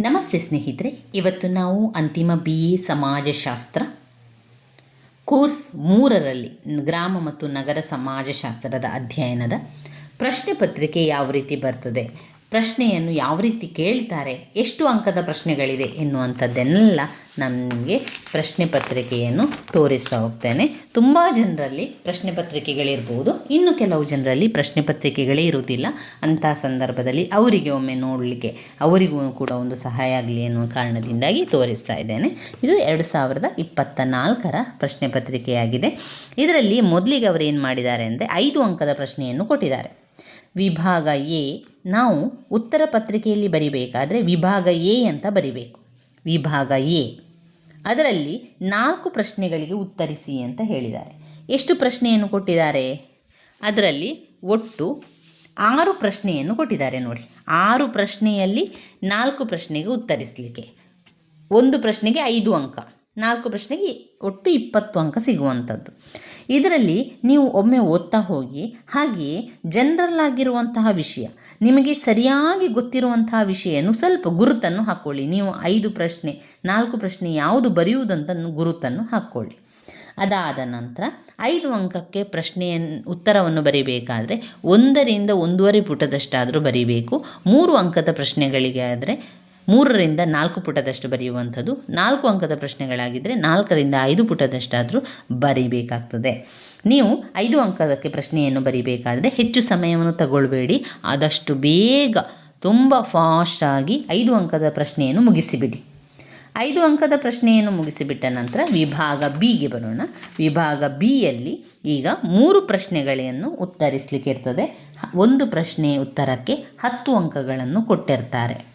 ನಮಸ್ತೆ ಸ್ನೇಹಿತರೆ, ಇವತ್ತು ನಾವು ಅಂತಿಮ ಬಿ ಎ ಸಮಾಜಶಾಸ್ತ್ರ ಕೋರ್ಸ್ ಮೂರರಲ್ಲಿ ಗ್ರಾಮ ಮತ್ತು ನಗರ ಸಮಾಜಶಾಸ್ತ್ರದ ಅಧ್ಯಯನದ ಪ್ರಶ್ನೆ ಪತ್ರಿಕೆ ಯಾವ ರೀತಿ ಬರ್ತದೆ ಪ್ರಶ್ನೆಯನ್ನು ಯಾವ ರೀತಿ ಕೇಳ್ತಾರೆ, ಎಷ್ಟು ಅಂಕದ ಪ್ರಶ್ನೆಗಳಿದೆ ಎನ್ನುವಂಥದ್ದನ್ನೆಲ್ಲ ನಮಗೆ ಪ್ರಶ್ನೆ ಪತ್ರಿಕೆಯನ್ನು ತೋರಿಸ್ತಾ ಹೋಗ್ತೇನೆ. ತುಂಬ ಜನರಲ್ಲಿ ಪ್ರಶ್ನೆ ಪತ್ರಿಕೆಗಳಿರ್ಬೋದು, ಇನ್ನು ಕೆಲವು ಜನರಲ್ಲಿ ಪ್ರಶ್ನೆ ಪತ್ರಿಕೆಗಳೇ ಇರುವುದಿಲ್ಲ. ಅಂಥ ಸಂದರ್ಭದಲ್ಲಿ ಅವರಿಗೆ ಒಮ್ಮೆ ನೋಡಲಿಕ್ಕೆ ಅವರಿಗೂ ಕೂಡ ಒಂದು ಸಹಾಯ ಆಗಲಿ ಎನ್ನುವ ಕಾರಣದಿಂದಾಗಿ ತೋರಿಸ್ತಾ ಇದ್ದೇನೆ. ಇದು ಎರಡು ಸಾವಿರದ ಇಪ್ಪತ್ತ ನಾಲ್ಕರ ಪ್ರಶ್ನೆ ಪತ್ರಿಕೆಯಾಗಿದೆ. ಇದರಲ್ಲಿ ಮೊದಲಿಗೆ ಅವರು ಏನು ಮಾಡಿದ್ದಾರೆ ಅಂದರೆ ಐದು ಅಂಕದ ಪ್ರಶ್ನೆಯನ್ನು ಕೊಟ್ಟಿದ್ದಾರೆ. ವಿಭಾಗ ಎ. ನಾವು ಉತ್ತರ ಪತ್ರಿಕೆಯಲ್ಲಿ ಬರಿಬೇಕಾದ್ರೆ ವಿಭಾಗ ಎ ಅಂತ ಬರಿಬೇಕು. ವಿಭಾಗ ಎ. ಅದರಲ್ಲಿ ನಾಲ್ಕು ಪ್ರಶ್ನೆಗಳಿಗೆ ಉತ್ತರಿಸಿ ಅಂತ ಹೇಳಿದ್ದಾರೆ. ಎಷ್ಟು ಪ್ರಶ್ನೆಯನ್ನು ಕೊಟ್ಟಿದ್ದಾರೆ? ಅದರಲ್ಲಿ ಒಟ್ಟು ಆರು ಪ್ರಶ್ನೆಯನ್ನು ಕೊಟ್ಟಿದ್ದಾರೆ ನೋಡಿ. ಆರು ಪ್ರಶ್ನೆಯಲ್ಲಿ ನಾಲ್ಕು ಪ್ರಶ್ನೆಗೆ ಉತ್ತರಿಸಲಿಕ್ಕೆ. ಒಂದು ಪ್ರಶ್ನೆಗೆ ಐದು ಅಂಕ. ನಾಲ್ಕು ಪ್ರಶ್ನೆಗೆ ಒಟ್ಟು ಇಪ್ಪತ್ತು ಅಂಕ ಸಿಗುವಂಥದ್ದು. ಇದರಲ್ಲಿ ನೀವು ಒಮ್ಮೆ ಓದ್ತಾ ಹೋಗಿ, ಹಾಗೆಯೇ ಜನರಲ್ ಆಗಿರುವಂತಹ ವಿಷಯ, ನಿಮಗೆ ಸರಿಯಾಗಿ ಗೊತ್ತಿರುವಂತಹ ವಿಷಯನು ಸ್ವಲ್ಪ ಗುರುತನ್ನು ಹಾಕ್ಕೊಳ್ಳಿ ನೀವು ಐದು ಪ್ರಶ್ನೆ, ನಾಲ್ಕು ಪ್ರಶ್ನೆ ಯಾವುದು ಬರೆಯುವುದಂತ ಗುರುತನ್ನು ಹಾಕ್ಕೊಳ್ಳಿ ಅದಾದ ನಂತರ ಐದು ಅಂಕಕ್ಕೆ ಪ್ರಶ್ನೆಯನ್ನು ಉತ್ತರವನ್ನು ಬರೀಬೇಕಾದರೆ ಒಂದರಿಂದ ಒಂದೂವರೆ ಪುಟದಷ್ಟಾದರೂ ಬರೀಬೇಕು. ಮೂರು ಅಂಕದ ಪ್ರಶ್ನೆಗಳಿಗೆ ಆದರೆ ಮೂರರಿಂದ ನಾಲ್ಕು ಪುಟದಷ್ಟು ಬರೆಯುವಂಥದ್ದು, ನಾಲ್ಕು ಅಂಕದ ಪ್ರಶ್ನೆಗಳಾಗಿದ್ದರೆ ನಾಲ್ಕರಿಂದ ಐದು ಪುಟದಷ್ಟಾದರೂ ಬರೀಬೇಕಾಗ್ತದೆ. ನೀವು ಐದು ಅಂಕದಕ್ಕೆ ಪ್ರಶ್ನೆಯನ್ನು ಬರೀಬೇಕಾದರೆ ಹೆಚ್ಚು ಸಮಯವನ್ನು ತಗೊಳ್ಬೇಡಿ. ಆದಷ್ಟು ಬೇಗ, ತುಂಬ ಫಾಸ್ಟಾಗಿ ಐದು ಅಂಕದ ಪ್ರಶ್ನೆಯನ್ನು ಮುಗಿಸಿಬಿಡಿ. ಐದು ಅಂಕದ ಪ್ರಶ್ನೆಯನ್ನು ಮುಗಿಸಿಬಿಟ್ಟ ನಂತರ ವಿಭಾಗ ಬಿಗೆ ಬರೋಣ. ವಿಭಾಗ ಬಿಯಲ್ಲಿ ಈಗ ಮೂರು ಪ್ರಶ್ನೆಗಳನ್ನು ಉತ್ತರಿಸಲಿಕ್ಕೆ ಇರ್ತದೆ. ಒಂದು ಪ್ರಶ್ನೆ ಉತ್ತರಕ್ಕೆ ಹತ್ತು ಅಂಕಗಳನ್ನು ಕೊಟ್ಟಿರ್ತಾರೆ.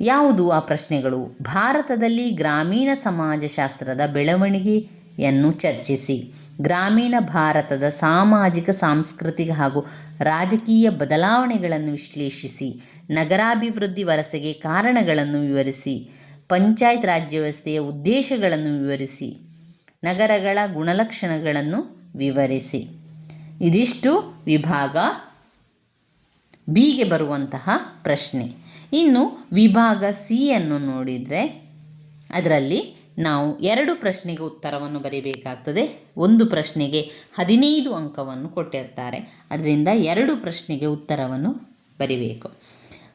ಯಾವುದು ಆ ಪ್ರಶ್ನೆಗಳು? ಭಾರತದಲ್ಲಿ ಗ್ರಾಮೀಣ ಸಮಾಜಶಾಸ್ತ್ರದ ಬೆಳವಣಿಗೆಯನ್ನು ಚರ್ಚಿಸಿ. ಗ್ರಾಮೀಣ ಭಾರತದ ಸಾಮಾಜಿಕ, ಸಾಂಸ್ಕೃತಿಕ ಹಾಗೂ ರಾಜಕೀಯ ಬದಲಾವಣೆಗಳನ್ನು ವಿಶ್ಲೇಷಿಸಿ. ನಗರಾಭಿವೃದ್ಧಿ ವರಸೆಗೆ ಕಾರಣಗಳನ್ನು ವಿವರಿಸಿ. ಪಂಚಾಯತ್ ರಾಜ್ಯ ವ್ಯವಸ್ಥೆಯ ಉದ್ದೇಶಗಳನ್ನು ವಿವರಿಸಿ. ನಗರಗಳ ಗುಣಲಕ್ಷಣಗಳನ್ನು ವಿವರಿಸಿ. ಇದಿಷ್ಟು ವಿಭಾಗ ಬಿಗೆ ಬರುವಂತಹ ಪ್ರಶ್ನೆ. ಇನ್ನು ವಿಭಾಗ ಸಿಯನ್ನು ನೋಡಿದರೆ ಅದರಲ್ಲಿ ನಾವು ಎರಡು ಪ್ರಶ್ನೆಗೆ ಉತ್ತರವನ್ನು ಬರೀಬೇಕಾಗ್ತದೆ. ಒಂದು ಪ್ರಶ್ನೆಗೆ ಹದಿನೈದು ಅಂಕವನ್ನು ಕೊಟ್ಟಿರ್ತಾರೆ. ಅದರಿಂದ ಎರಡು ಪ್ರಶ್ನೆಗೆ ಉತ್ತರವನ್ನು ಬರಿಬೇಕು.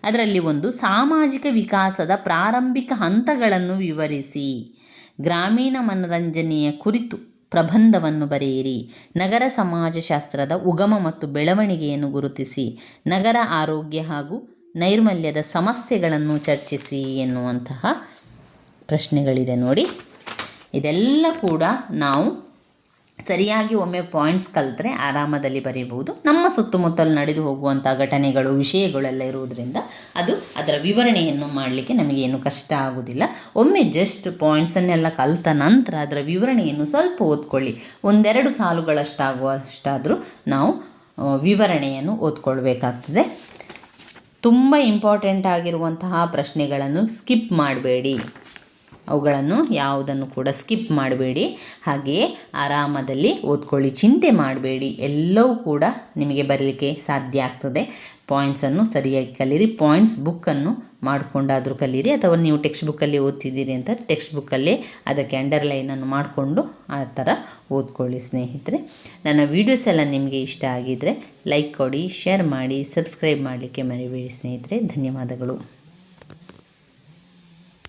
ಅದರಲ್ಲಿ ಒಂದು, ಸಾಮಾಜಿಕ ವಿಕಾಸದ ಪ್ರಾರಂಭಿಕ ಹಂತಗಳನ್ನು ವಿವರಿಸಿ. ಗ್ರಾಮೀಣ ಮನರಂಜನೆಯ ಕುರಿತು. ಪ್ರಬಂಧವನ್ನು ಬರೆಯಿರಿ. ನಗರ ಸಮಾಜಶಾಸ್ತ್ರದ ಉಗಮ ಮತ್ತು ಬೆಳವಣಿಗೆಯನ್ನು ಗುರುತಿಸಿ. ನಗರ ಆರೋಗ್ಯ ಹಾಗೂ ನೈರ್ಮಲ್ಯದ ಸಮಸ್ಯೆಗಳನ್ನು ಚರ್ಚಿಸಿ ಎನ್ನುವಂತಹ ಪ್ರಶ್ನೆಗಳಿದೆ ನೋಡಿ. ಇದೆಲ್ಲ ಕೂಡ ನಾವು ಸರಿಯಾಗಿ ಒಮ್ಮೆ ಪಾಯಿಂಟ್ಸ್ ಕಲಿತ್ರೆ ಆರಾಮದಲ್ಲಿ ಬರೀಬಹುದು. ನಮ್ಮ ಸುತ್ತಮುತ್ತಲು ನಡೆದು ಹೋಗುವಂಥ ಘಟನೆಗಳು, ವಿಷಯಗಳೆಲ್ಲ ಇರುವುದರಿಂದ ಅದು ಅದರ ವಿವರಣೆಯನ್ನು ಮಾಡಲಿಕ್ಕೆ ನಮಗೇನು ಕಷ್ಟ ಆಗುವುದಿಲ್ಲ ಒಮ್ಮೆ ಜಸ್ಟ್ ಪಾಯಿಂಟ್ಸನ್ನೆಲ್ಲ ಕಲಿತ ನಂತರ ಅದರ ವಿವರಣೆಯನ್ನು ಸ್ವಲ್ಪ ಓದ್ಕೊಳ್ಳಿ. ಒಂದೆರಡು ಸಾಲುಗಳಷ್ಟಾಗುವಷ್ಟಾದರೂ ನಾವು ವಿವರಣೆಯನ್ನು ಓದ್ಕೊಳ್ಬೇಕಾಗ್ತದೆ. ತುಂಬ ಇಂಪಾರ್ಟೆಂಟ್ ಆಗಿರುವಂತಹ ಪ್ರಶ್ನೆಗಳನ್ನು ಸ್ಕಿಪ್ ಮಾಡಬೇಡಿ. ಅವುಗಳನ್ನು ಯಾವುದನ್ನು ಕೂಡ ಸ್ಕಿಪ್ ಮಾಡಬೇಡಿ. ಹಾಗೆಯೇ ಆರಾಮದಲ್ಲಿ ಓದ್ಕೊಳ್ಳಿ, ಚಿಂತೆ ಮಾಡಬೇಡಿ. ಎಲ್ಲವೂ ಕೂಡ ನಿಮಗೆ ಬರಲಿಕ್ಕೆ ಸಾಧ್ಯ ಆಗ್ತದೆ. ಪಾಯಿಂಟ್ಸನ್ನು ಸರಿಯಾಗಿ ಕಲೀರಿ. ಪಾಯಿಂಟ್ಸ್ ಬುಕ್ಕನ್ನು ಮಾಡಿಕೊಂಡಾದರೂ ಕಲೀರಿ. ಅಥವಾ ನೀವು ಟೆಕ್ಸ್ಟ್ ಬುಕ್ಕಲ್ಲಿ ಓದ್ತಿದ್ದೀರಿ ಅಂತ ಟೆಕ್ಸ್ಟ್ ಬುಕ್ಕಲ್ಲೇ ಅದಕ್ಕೆ ಅಂಡರ್ಲೈನನ್ನು ಮಾಡಿಕೊಂಡು ಆ ಥರ ಓದ್ಕೊಳ್ಳಿ ಸ್ನೇಹಿತರೆ. ನನ್ನ ವೀಡಿಯೋಸ್ ಎಲ್ಲ ನಿಮಗೆ ಇಷ್ಟ ಆಗಿದ್ದರೆ ಲೈಕ್ ಕೊಡಿ ಶೇರ್ ಮಾಡಿ ಸಬ್ಸ್ಕ್ರೈಬ್ ಮಾಡಲಿಕ್ಕೆ ಮರಿಬೇಡಿ ಸ್ನೇಹಿತರೆ. ಧನ್ಯವಾದಗಳು.